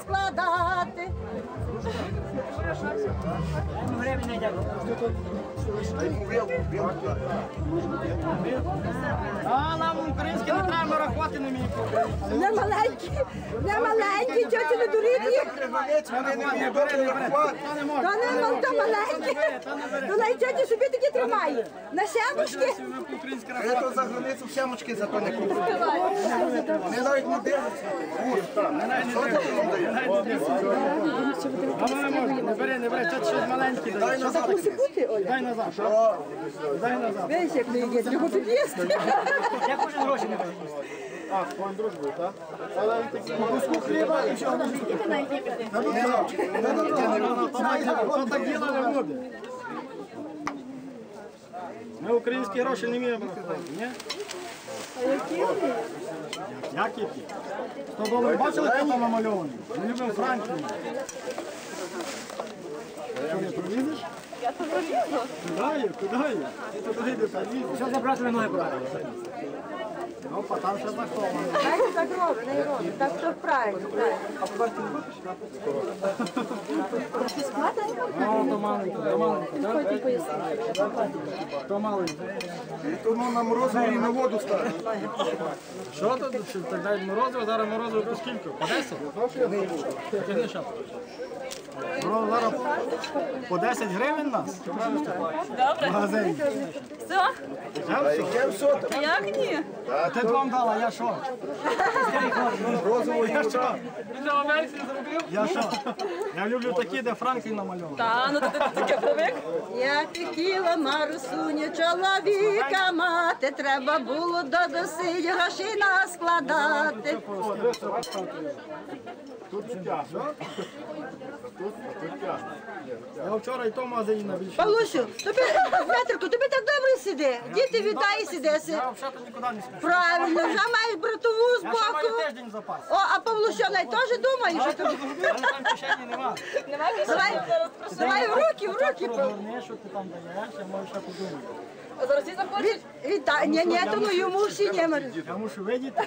складати. А нам українське не треба рахувати не вміємо. Не маленькі, не маленькі, тьоті не дуріть їх. Вони не. То не маленькі. То навіть тьоті собі такі тримає. На сямочки. Я то за границю сямочки зато не куплю. Вони навіть не дивляться. Що ти там даєш? Не бери, не бери, тут щось маленьке. Дай назад. Бути, Оля. Дай назад. що? Дай назад. Весь як не їдять, його під'їсти. Я хочу гроші не бери. А, з твоєю так? Але такі куску хліба і чого не Що так діло не буде? Ми українські гроші не вміємо рахувати, ні? А які? Як які? 100 доларів. Бачили, хто там намальований? Ми любимо Франкліна. Не пролізеш? Я то пролізу. Куди є? Куди є? Ти туди не пролізеш. Що забрати ви ноги брати? Ну, там ще заховано. Так так робить, не робить. Так то правильно, правильно. Ну, то маленько, то маленько, так? То маленько. І тому на морозиво і на воду ставиш. Що тут? Дають морозиво, зараз морозиво по скільки? По 10? Тягни шапку. Морозиво зараз по 10 гривень нас? Добре. В магазині. Все? Я все. Яке все? Як ні? А ти вам дала, я що? Розово Я що? Я що? Я люблю такі, де Франклін намальований. Та, ну ти таке привик. Як хотіла Марусуню, чоловіка мати, треба було до досить грошей наскладати. Тут тяжко. Тут тяжко. Я вчора і то магазині набільше. Павлусю, тобі, Дмитрику, тобі так добре сиди. Діти віддай сидеси. Я взагалі нікуди не спішу. Правильно, вже маєш братову з Я ще маю боку. тиждень в запасі. О, а Павлуся най теж думає, що тобі. Але там кишені нема. Давай, давай в руки, в руки. Розгорни, що ти там даєш, я можу ще подумати. А зараз всі захочуть? Вітай, ні, ні, то ну йому всі не Я мушу видіти.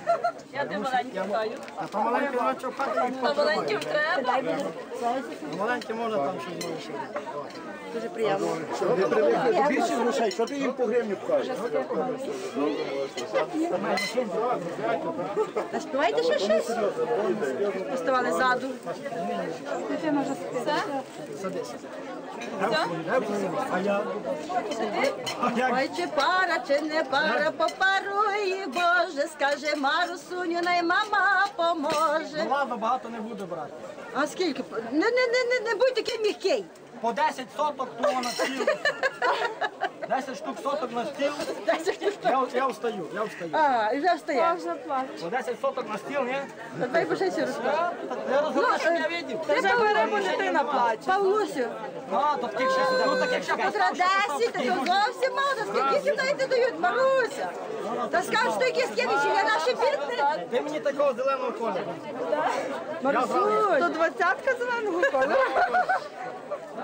Я тебе маленьким даю. А то маленьке на чопати і Та маленьким треба. Маленьким можна там щось залишити. Дуже приємно. Не привикли більше грошей, що ти їм по гривню пхаєш? А ще щось? Поставали ззаду. Ой, чи пара, чи не пара, попарує, Боже, скаже Марусуню, най мама поможе. Ладно, багато не буду брати. А скільки? Не, не, не, не, не будь такий м'який. По 10 соток того на стіл. 10 штук соток на стіл. Я, я встаю, я встаю. А, і вже встає. По 10 соток на стіл, ні? Та дай боже ще розкажу. Я розумію, що я видів. Ти вже бери, бо дитина плаче. Павлусю, А, то таких ще сюди. Ну таких ще Петра 10, то зовсім мало. Скільки сюди йти дають, Маруся? Та скажеш, що якісь кемічі, я наші бідні. Ти мені такого зеленого кольору. То двадцятка зеленого кольору.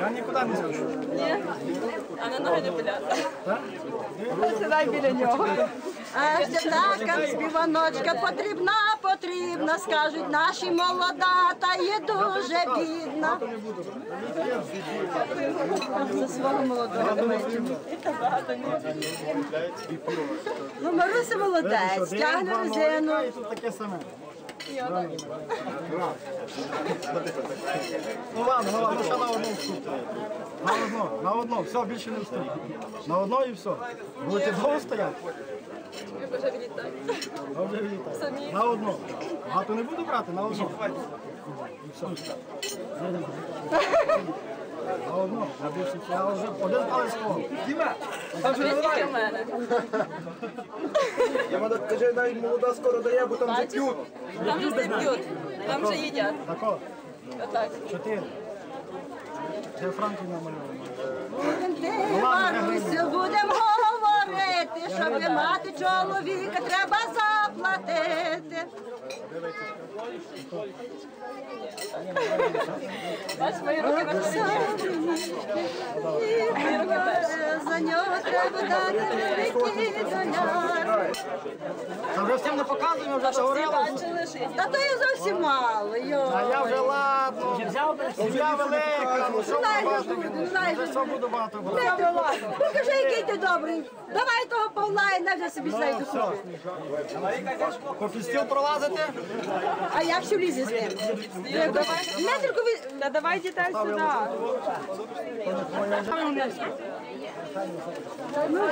Я не. Ні. А на ноги не поляти. Сідай біля нього. А ще така співаночка потрібна, потрібна, скажуть наші молода, та є дуже бідна. За свого молодого. Ну, Маруся молодець, тягне резину. Таке саме. Ну ладно, ну ладно, ще на одну вступ. На одну, на одну, все, більше не вступ. На одну і все. Будете довго стояти? Ви вже відлітаєте. Добре, вже На одну. Багато не буду брати, на одну. І все. Я вже один палець кого. Скільки в мене? Я каже, навіть молода скоро дає, бо там вже п'ють. Там вже всі п'ють. Там вже їдять. Тако, Отак. чотири. Це Франклін намальований. Марусю, будемо говорити, щоб мати чоловіка, треба заплатити. Бач, мої руки на За нього треба дати великий доляр. Та вже всім не показуємо, вже говорили. Та то є зовсім мало. Йо. А я вже ладно. Сім'я велика, ну що Знаю, багато буде? Вже що буду багато буде? Покажи, який ти добрий. Давай того Павла і навіть собі знайду Стіл пролазити? А як ще влізе з ним? Метрику від... Та давай дітей сюди. Ну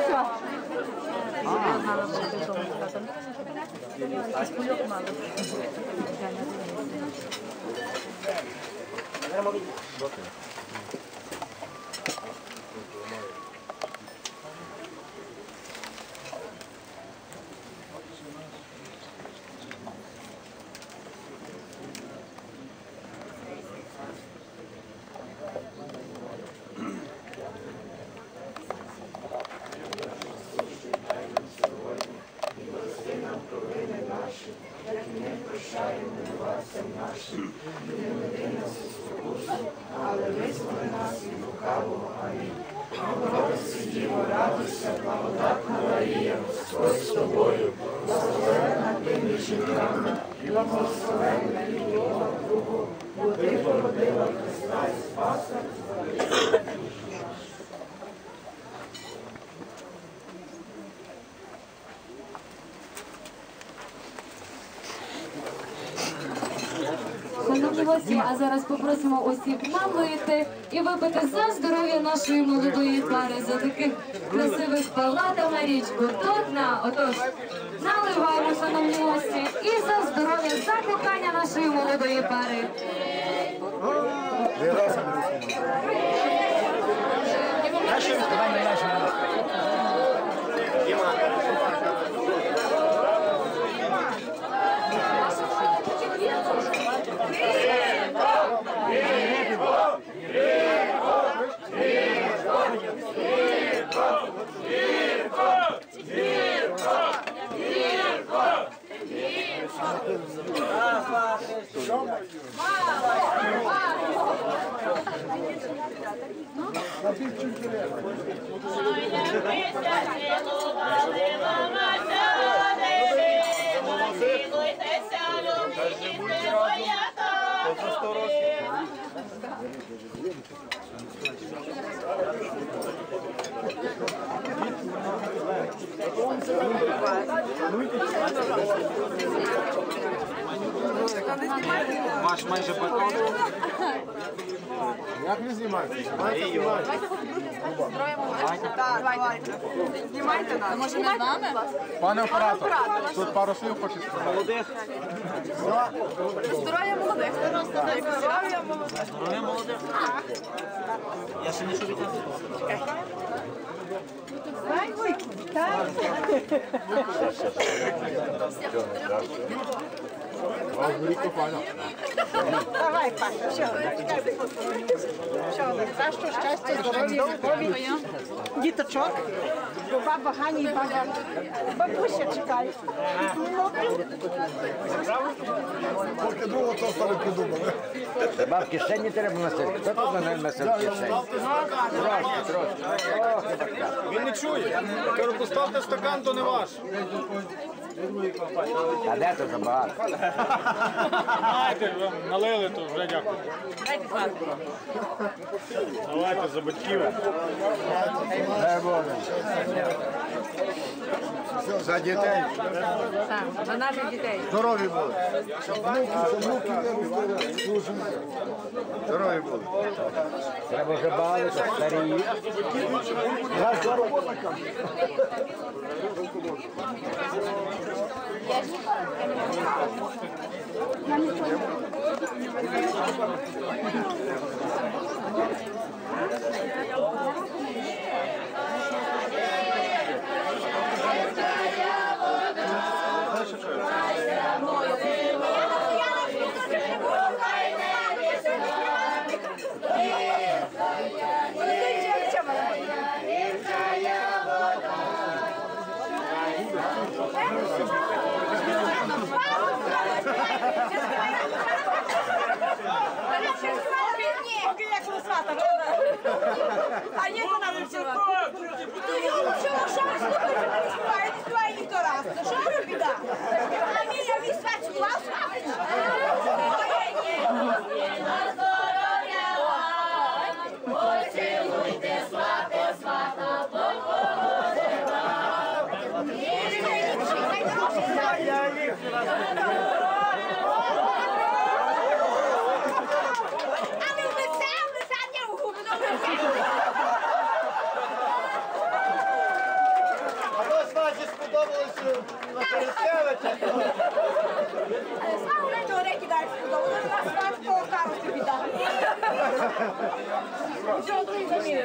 що? Шановні гості, а зараз попросимо усіх налити і випити за здоров'я нашої молодої пари, за таких красивих палатів на річку Тотна. Отож, наливаємо, шановні гості, і за здоров'я, за кохання нашої молодої пари. Ну, ваш майже балкон. Як не знімаєте? Знімайте, знімайте. Знімайте нас. Може, ми з нами? Пане оператор, тут пару слів хочу сказати. Молодих. Здоров'я молодих. Здоров'я молодих. Здоров'я молодих. Я ще не чув від вас. Давай, Паша, що? Що, найкраще щастя, здоров'я, любові, діточок, бо баба Гані і баба бабуся чекають. Поки другого тоста не придумали. Ба в кишені треба носити. Хто тут на носив в кишені? Трошки, трошки. Він не чує. Кажу, поставте стакан, то не ваш. А де це забагато? Знаєте, налили, то вже дякую. Давайте за батьків. Дай Боже. За дітей. Так, За наших дітей. Здорові були. Щоб внуки, внуки. Здорові були. Треба вже бали, старі. Я здорово така. Я тата, а ние го навършихме. То ја учимо шашно, кој ќе ми спајате, тоа е ни то раста. Шо ми да? Ами, ја ми свачу глас, а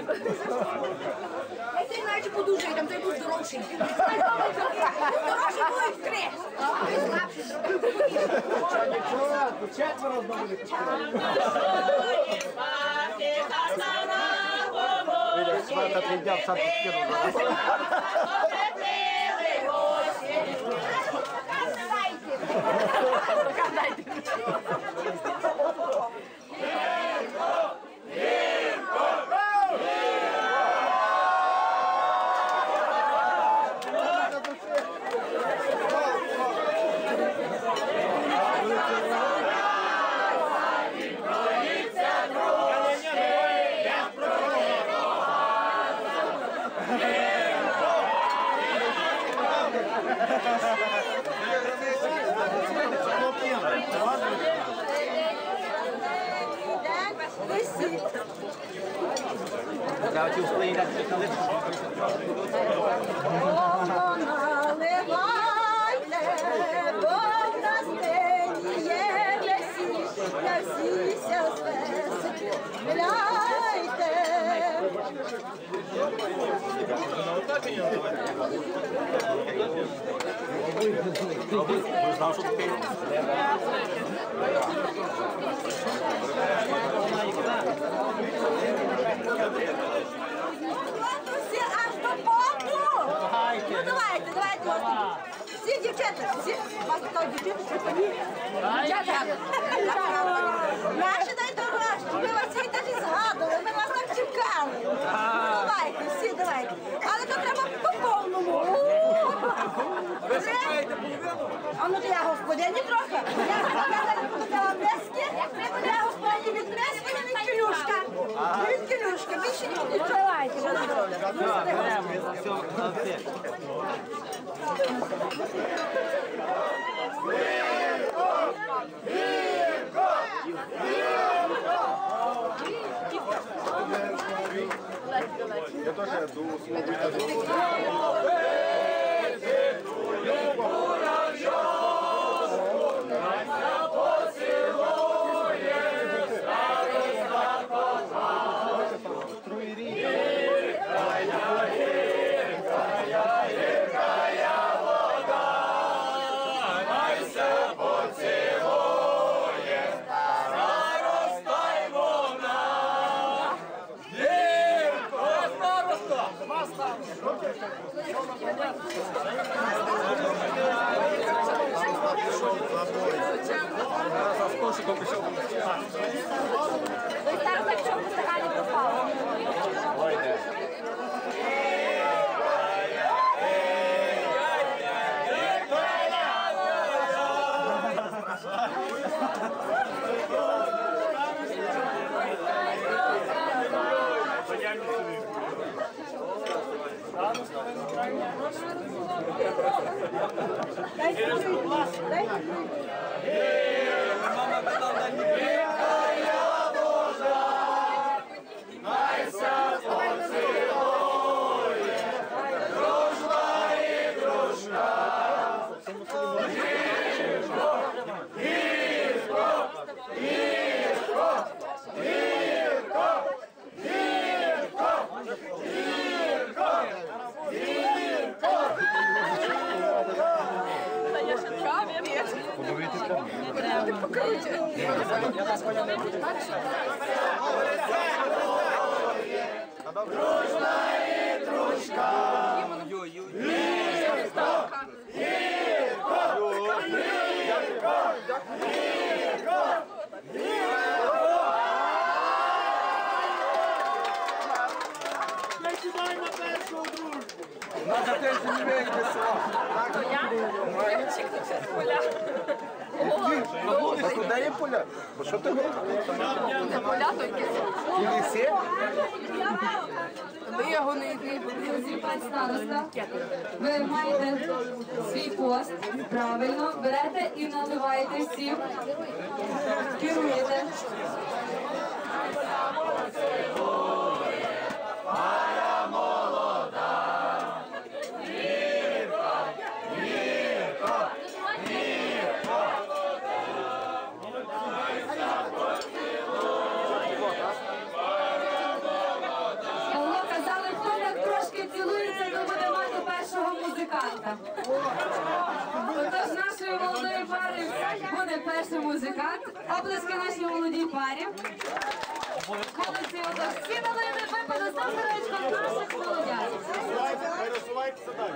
Я цей навіть подужаю, там той був здоровший. Здоровший був і вкрив. Він слабший, Четверо знову не Свата прийняв, сам підкинув. Наливайте, бо в нас нині є весі, для всіся звести. Гуляйте. Ну давайте, давайте. Всі дівчата, всі. Вас така дівчата, що тоді. Наші гроші. Ми вас всі так і згадували, ми вас так чекали. Давайте. Але то треба по повному. А ну то я господині трохи. Я сказала, блески. Я господині від блески, від кілюшка. Від кілюшка. Більше do. Давайте. Я теж думаю, слово. Ви Yeah, yeah, yeah. Дружна і дружка. Гірко, гірко, гірко, гірко, гірко. Присідай на першу дружбу. Надо теж не вийде. Так, я? Я чекаю, що Ви його не пан староста, ви маєте свій пост, правильно, берете і наливаєте всім, керуєте. Павло казали, хто так трошки цілується, то буде мати першого музиканта. Отож нашої молодої пари буде перший музикант. Оплески нашій молодій парі. Молодці, отож всі новини випили за здоров'ячко наших молодят. Пересувайтеся далі.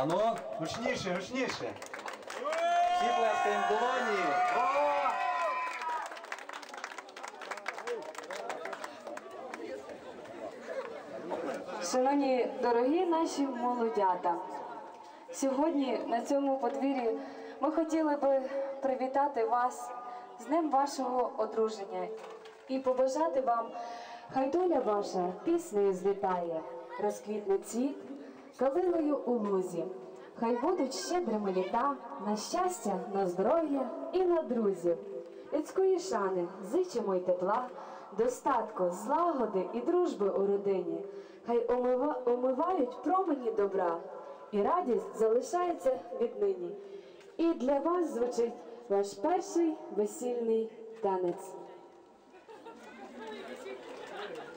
Ану, гучніше, гучніше. Всі плескаємо долоні. Шановні дорогі наші молодята, сьогодні на цьому подвір'ї ми хотіли би привітати вас з днем вашого одруження і побажати вам, хай доля ваша піснею злітає, розквітне цвіт калиною у лузі. Хай будуть щедрими літа на щастя, на здоров'я і на друзів. Людської шани зичимо й тепла, достатку, злагоди і дружби у родині. Хай омива, омивають промені добра, і радість залишається віднині. І для вас звучить ваш перший весільний танець.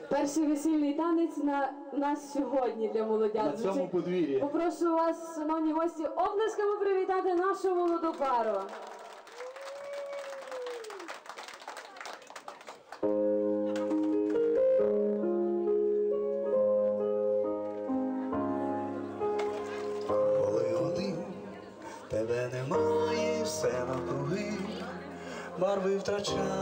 Перший весільний танець на нас сьогодні для молодят. На цьому подвір'ї. Попрошу вас, шановні гості, оплесками привітати нашу молоду пару. Коли один тебе немає, все навкруги, барви втрачає